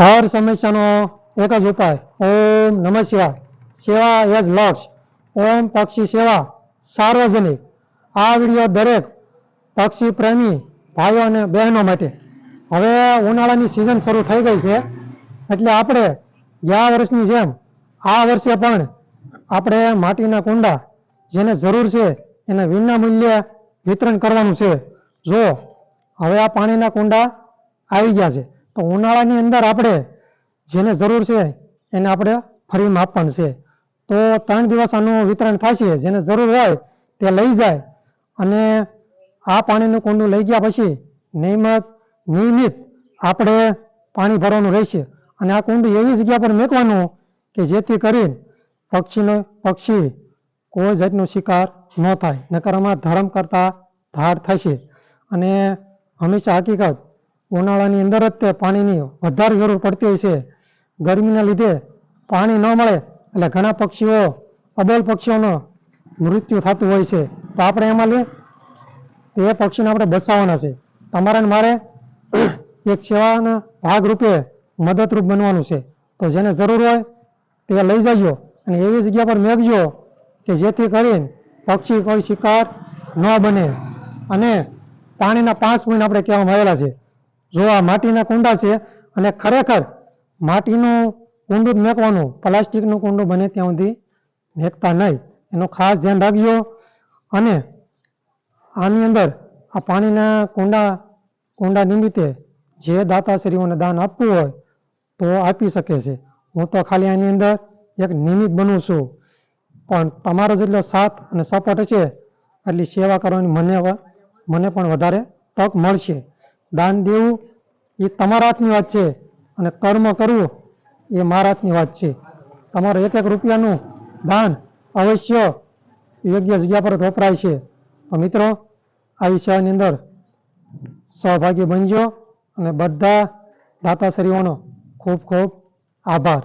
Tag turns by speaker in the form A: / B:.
A: હર સમસ્યાનો એક જ ઉપાય. ઓમ નમઃ શિવાય. સેવા એઝ લક્ષ. ઓમ પક્ષી સેવા. સાર્વજનિક. આ વીડિયો દરેક પક્ષી, પ્રેમી, ભાઈઓ અને બહેનો માટે. હવે ઉનાળાની સિઝન શરૂ થઈ ગઈ છે. એટલે આપણે ગયા વર્ષની જેમ આ વર્ષે પણ આપણે માટીના કુંડા જેને જરૂર છે એને વિના મૂલ્યે વિતરણ કરવાનું છે. જો હવે આ પાણીના કુંડા આવી ગયા છે. તો ઉનાળાની અંદર આપણે જેને જરૂર છે એને આપણે ફરી માપવાનું છે. તો ત્રણ દિવસ આનું વિતરણ થશે જેને જરૂર હોય તે લઈ જાય અને આ પાણીનું કુંડું લઈ ગયા પછી નિયમિત નિયમિત આપણે પાણી ભરવાનું રહેશે. અને આ કુંડું એવી જગ્યા પર મેકવાનું કે જેથી કરીને પક્ષીનો પક્ષી કોઈ જાતનો શિકાર ન થાય. નકર આમાં ધરમ કરતા ધાર થશે. અને હંમેશા હકીકત ઉનાળાની અંદર જ તે પાણીની વધારે જરૂર પડતી હોય છે. ગરમીના લીધે પાણી ન મળે એટલે ઘણા પક્ષીઓ, અબોલ પક્ષીઓનો મૃત્યુ થતું હોય છે. તો આપણે એમાં લે તે પક્ષીને આપણે બચાવવાના છે. તમારેને મારે એક સેવાના ભાગરૂપે મદદરૂપ બનવાનું છે. તો જેને જરૂર હોય તે લઈ જજો અને એવી જગ્યા પર મેઘજો કે જેથી કરીને પક્ષી કોઈ શિકાર ન બને. અને પાણીના પાંચ પોઈન્ટ આપણે કહેવામાં આવેલા છે. જો આ માટીના કુંડા છે અને ખરેખર માટીનું કુંડું જ મેકવાનું, પ્લાસ્ટિકનું કુંડું બને ત્યાં સુધી મેકતા નહીં. એનું ખાસ ધ્યાન રાખજો. અને આની અંદર આ પાણીના કુંડા કુંડા નિમિત્તે જે દાતાશ્રીઓને દાન આપવું હોય તો આપી શકે છે. હું તો ખાલી આની અંદર એક નિમિત્ત બનું છું. પણ તમારો જેટલો સાથ અને સપોર્ટ છે, એટલી સેવા કરવાની મને મને પણ વધારે તક મળશે. દાન દેવું એ તમારા હાથની વાત છે અને કર્મ કરવું એ મારા હાથની વાત છે. તમારો એક એક રૂપિયાનું દાન અવશ્ય યોગ્ય જગ્યા પર વપરાય છે. તો મિત્રો આવી સેવાની અંદર સહભાગી બનજો અને બધા દાતાશ્રીઓનો ખૂબ ખૂબ આભાર.